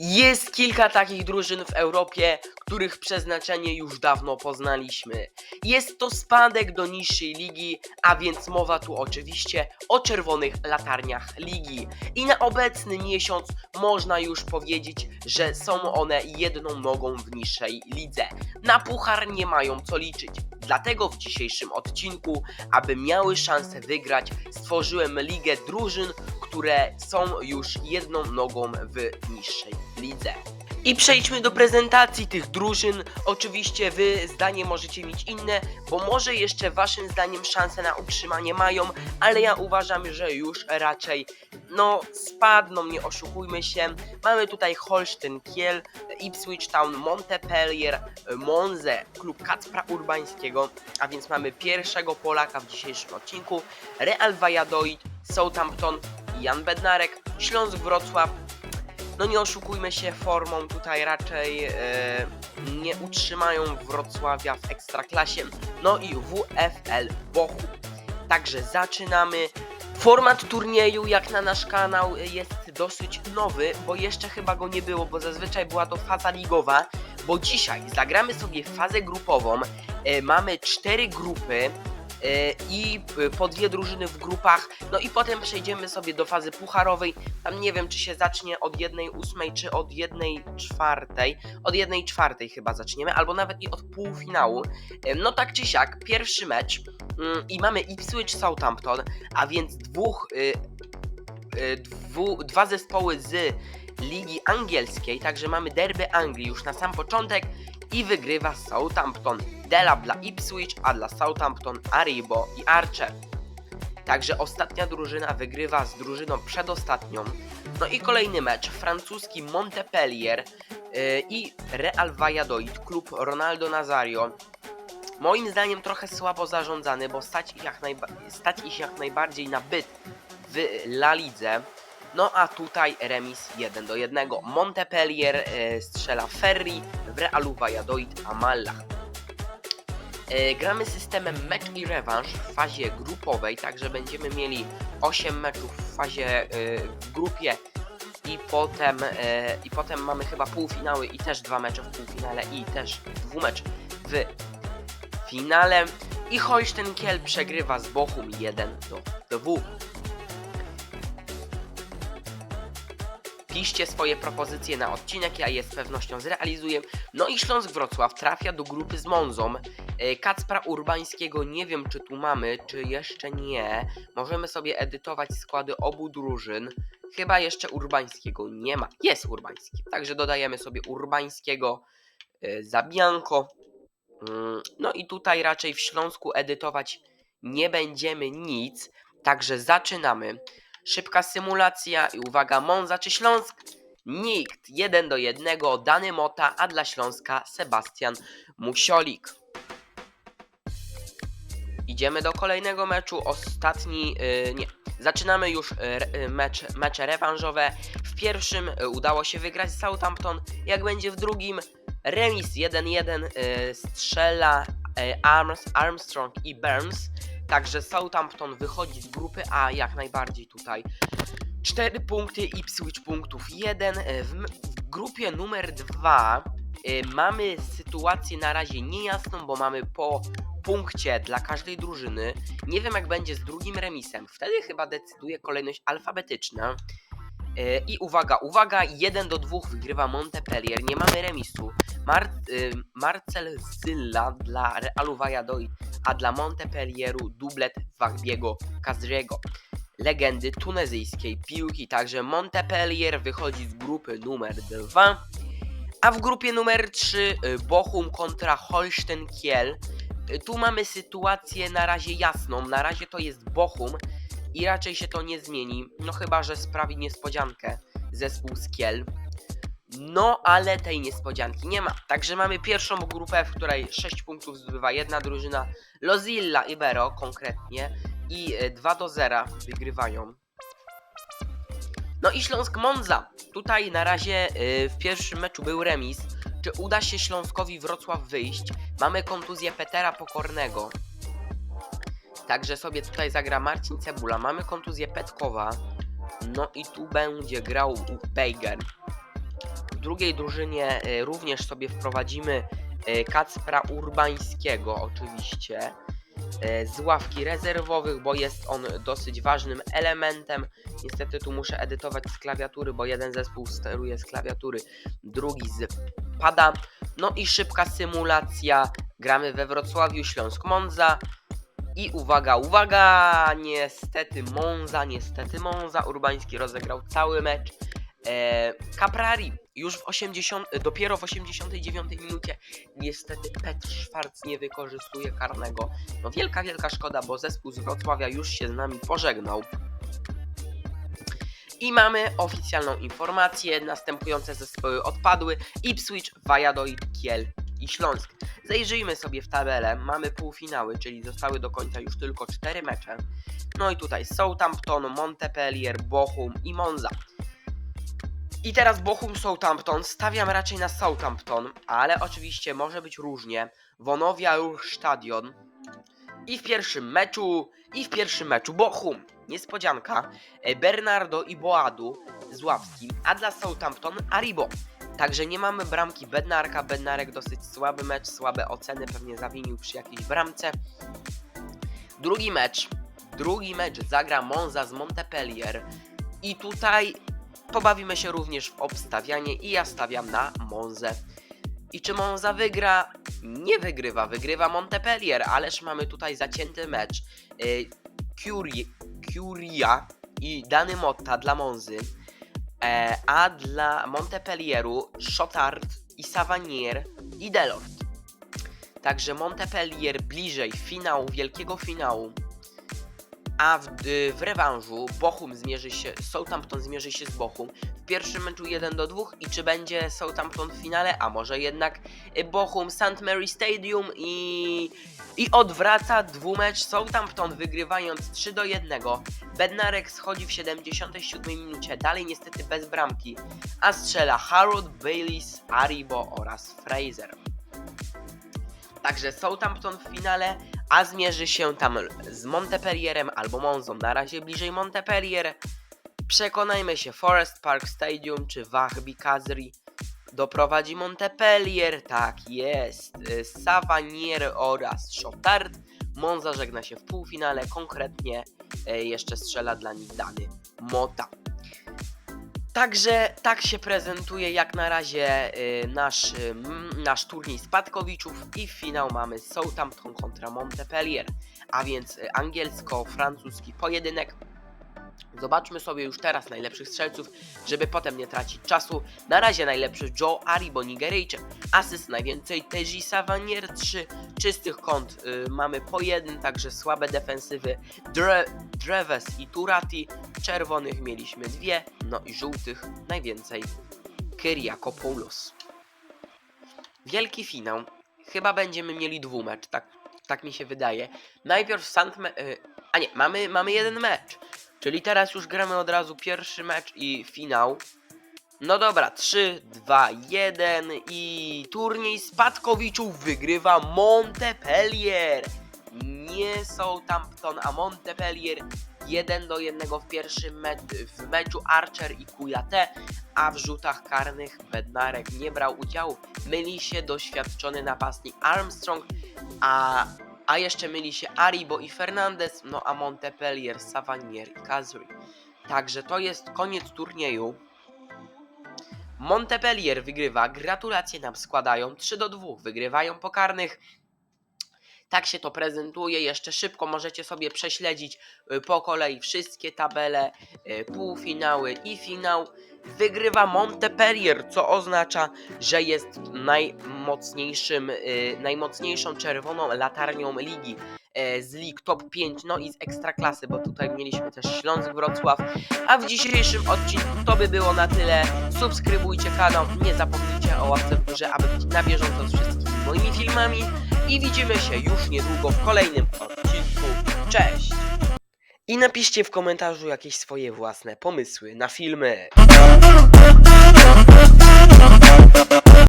Jest kilka takich drużyn w Europie, których przeznaczenie już dawno poznaliśmy. Jest to spadek do niższej ligi, a więc mowa tu oczywiście o czerwonych latarniach ligi. I na obecny miesiąc można już powiedzieć, że są one jedną nogą w niższej lidze. Na puchar nie mają co liczyć. Dlatego w dzisiejszym odcinku, aby miały szansę wygrać, stworzyłem ligę drużyn, które są już jedną nogą w niższej lidze. I przejdźmy do prezentacji tych drużyn. Oczywiście wy zdanie możecie mieć inne, bo może jeszcze waszym zdaniem szanse na utrzymanie mają, ale ja uważam, że już raczej no spadną, nie oszukujmy się. Mamy tutaj Holstein Kiel, Ipswich Town, Montpellier, Monze, klub Kacpra Urbańskiego, a więc mamy pierwszego Polaka w dzisiejszym odcinku, Real Valladolid, Southampton, Jan Bednarek, Śląsk Wrocław. No nie oszukujmy się, formą tutaj raczej e, nie utrzymają Wrocławia w Ekstraklasie. No i WFL Bochum. Także zaczynamy. Format turnieju, jak na nasz kanał, jest dosyć nowy, bo jeszcze chyba go nie było, bo zazwyczaj była to faza ligowa. Bo dzisiaj zagramy sobie fazę grupową. E, mamy cztery grupy e, i p- po dwie drużyny w grupach. No i potem przejdziemy sobie do fazy pucharowej. Tam nie wiem, czy się zacznie od jednej ósmej, czy od jednej czwartej. Od jednej czwartej chyba zaczniemy, albo nawet i od półfinału. E, No tak czy siak, pierwszy mecz mm, i mamy Ipswich Southampton, a więc dwóch, y, y, dwu, dwa zespoły z ligi angielskiej, także mamy derby Anglii już na sam początek i wygrywa Southampton. Delap dla Ipswich, a dla Southampton Aribo i Archer. Także ostatnia drużyna wygrywa z drużyną przedostatnią. No i kolejny mecz, francuski Montpellier yy, i Real Valladolid, klub Ronaldo Nazario. Moim zdaniem trochę słabo zarządzany, bo stać ich jak, najba- stać ich jak najbardziej na byt w La Lidze. No a tutaj remis 1 do 1. Montpellier e, strzela Ferry, w Realu Valladolid Amalla. E, gramy systemem mecz i rewanż w fazie grupowej, także będziemy mieli 8 meczów w fazie e, w grupie i potem, e, i potem mamy chyba półfinały i też dwa mecze w półfinale i też dwumecz w finale. I Holstein Kiel przegrywa z Bochum 1 do 2. Piszcie swoje propozycje na odcinek, ja je z pewnością zrealizuję. No i Śląsk Wrocław trafia do grupy z Monzą. E, Kacpra Urbańskiego nie wiem czy tu mamy, czy jeszcze nie. Możemy sobie edytować składy obu drużyn. Chyba jeszcze Urbańskiego nie ma. Jest Urbański. Także dodajemy sobie Urbańskiego, e, Zabianko. Mm, No i tutaj raczej w Śląsku edytować nie będziemy nic. Także zaczynamy. Szybka symulacja i uwaga, Monza czy Śląsk? Nikt. 1 do 1. Dany Mota, a dla Śląska Sebastian Musiolik. Idziemy do kolejnego meczu. Ostatni, yy, nie. Zaczynamy już y, re- y, mecz, mecze rewanżowe. W pierwszym y, udało się wygrać Southampton. Jak będzie w drugim, remis 1-1 y, strzela Arms, Armstrong i Burns. Także Southampton wychodzi z grupy A jak najbardziej tutaj. 4 punkty, Ipswich punktów 1. W, m- w grupie numer 2 mamy sytuację na razie niejasną, bo mamy po punkcie dla każdej drużyny. Nie wiem jak będzie z drugim remisem. Wtedy chyba decyduje kolejność alfabetyczna. Y, I uwaga, uwaga, 1 do 2 wygrywa Montpellier, nie mamy remisu. Mar y, Marcel Zylla dla Realu Valladolid, a dla Montpellieru dublet Wahbiego Kazriego. Legendy tunezyjskiej piłki, także Montpellier wychodzi z grupy numer 2. A w grupie numer 3 y, Bochum kontra Holstein Kiel. Y, Tu mamy sytuację na razie jasną, na razie to jest Bochum i raczej się to nie zmieni, no chyba, że sprawi niespodziankę zespół z Kiel. No, ale tej niespodzianki nie ma. Także mamy pierwszą grupę, w której 6 punktów zdobywa jedna drużyna, Lozilla Ibero konkretnie i e, 2 do 0 wygrywają. No i Śląsk Monza. Tutaj na razie e, w pierwszym meczu był remis. Czy uda się Śląskowi Wrocław wyjść? Mamy kontuzję Petera Pokornego. Także sobie tutaj zagra Marcin Cebula. Mamy kontuzję Petkowa. No i tu będzie grał Bejger. Drugiej drużynie e, również sobie wprowadzimy e, Kacpra Urbańskiego oczywiście e, z ławki rezerwowych, bo jest on dosyć ważnym elementem. Niestety tu muszę edytować z klawiatury, bo jeden zespół steruje z klawiatury, drugi z pada. No i szybka symulacja. Gramy we Wrocławiu, Śląsk Monza. I uwaga, uwaga! Niestety Monza, niestety Monza. Urbański rozegrał cały mecz. E, Caprari już w 80, dopiero w 89 minucie niestety Petr Schwarz nie wykorzystuje karnego. No wielka, wielka szkoda, bo zespół z Wrocławia już się z nami pożegnał. I mamy oficjalną informację, następujące zespoły odpadły Ipswich, Valladolid, Kiel i Śląsk. Zajrzyjmy sobie w tabelę, mamy półfinały, czyli zostały do końca już tylko 4 mecze. No i tutaj Southampton, Montpellier, Bochum i Monza. I teraz Bochum Southampton, stawiam raczej na Southampton, ale oczywiście może być różnie. Wonowia Ruch Stadion. I w pierwszym meczu, i w pierwszym meczu Bochum. Niespodzianka. e, Bernardo i Boadu z ławki, a dla Southampton Aribo. Także nie mamy bramki Bednarka. Bednarek dosyć słaby mecz, słabe oceny, pewnie zawinił przy jakiejś bramce. Drugi mecz. Drugi mecz zagra Monza z Montpellier. I tutaj pobawimy się również w obstawianie i ja stawiam na Monzę. I czy Monza wygra? Nie wygrywa, wygrywa Montpellier, ależ mamy tutaj zacięty mecz. Curie, Curia i Dany Motta dla Monzy, e, a dla Montpellieru Chotard i Savanier i Delort. Także Montpellier bliżej finału, wielkiego finału. A w, y, w rewanżu Bochum zmierzy się, Southampton zmierzy się z Bochum. W pierwszym meczu 1 do 2 i czy będzie Southampton w finale, a może jednak y, Bochum St. Mary Stadium i, i odwraca dwumecz Southampton wygrywając 3 do 1. Bednarek schodzi w 77 minucie, dalej niestety bez bramki, a strzela Harold Baylis, Aribo oraz Fraser. Także Southampton w finale, a zmierzy się tam z Montpellierem albo Monzą. Na razie bliżej Montpellier. Przekonajmy się, Forest Park Stadium czy Wahbi Kazri doprowadzi Montpellier. Tak jest. Savanier oraz Chotard. Monza żegna się w półfinale. Konkretnie y, jeszcze strzela dla nich dany Mota. Także tak się prezentuje jak na razie y, nasz, y, nasz turniej spadkowiczów i w finał mamy Southampton kontra Montpellier, a więc y, angielsko-francuski pojedynek. Zobaczmy sobie już teraz najlepszych strzelców, żeby potem nie tracić czasu. Na razie najlepszy Joe Aribo, Nigeryjczyk. Asyst najwięcej Teji Savanier 3. Czystych kąt y, mamy po jeden, także słabe defensywy Dre, Dreves i Turati. Czerwonych mieliśmy dwie, no i żółtych najwięcej Kyriakopoulos. Wielki finał. Chyba będziemy mieli dwumecz, tak, tak mi się wydaje. Najpierw Sant... Me- y, a nie, mamy, mamy jeden mecz. Czyli teraz już gramy od razu pierwszy mecz i finał. No dobra, 3, 2, 1 i turniej spadkowiczów wygrywa Montpellier. Nie Southampton, a Montpellier 1 do 1 w pierwszym mecz, w meczu Archer i Kujate, a w rzutach karnych Bednarek nie brał udziału. Myli się doświadczony napastnik Armstrong, a a jeszcze myli się Aribo i Fernandez, no a Montpellier, Savanier i Kazri. Także to jest koniec turnieju. Montpellier wygrywa, gratulacje nam składają, 3 do 2, wygrywają pokarnych. Tak się to prezentuje, jeszcze szybko możecie sobie prześledzić y, po kolei wszystkie tabele, y, półfinały i finał. Wygrywa Montpellier, co oznacza, że jest najmocniejszym, y, najmocniejszą czerwoną latarnią ligi z lig top 5, no i z ekstraklasy, bo tutaj mieliśmy też Śląsk Wrocław. A w dzisiejszym odcinku to by było na tyle. Subskrybujcie kanał, nie zapomnijcie o łapce w górze, aby być na bieżąco z wszystkimi moimi filmami. I widzimy się już niedługo w kolejnym odcinku. Cześć! I napiszcie w komentarzu jakieś swoje własne pomysły na filmy.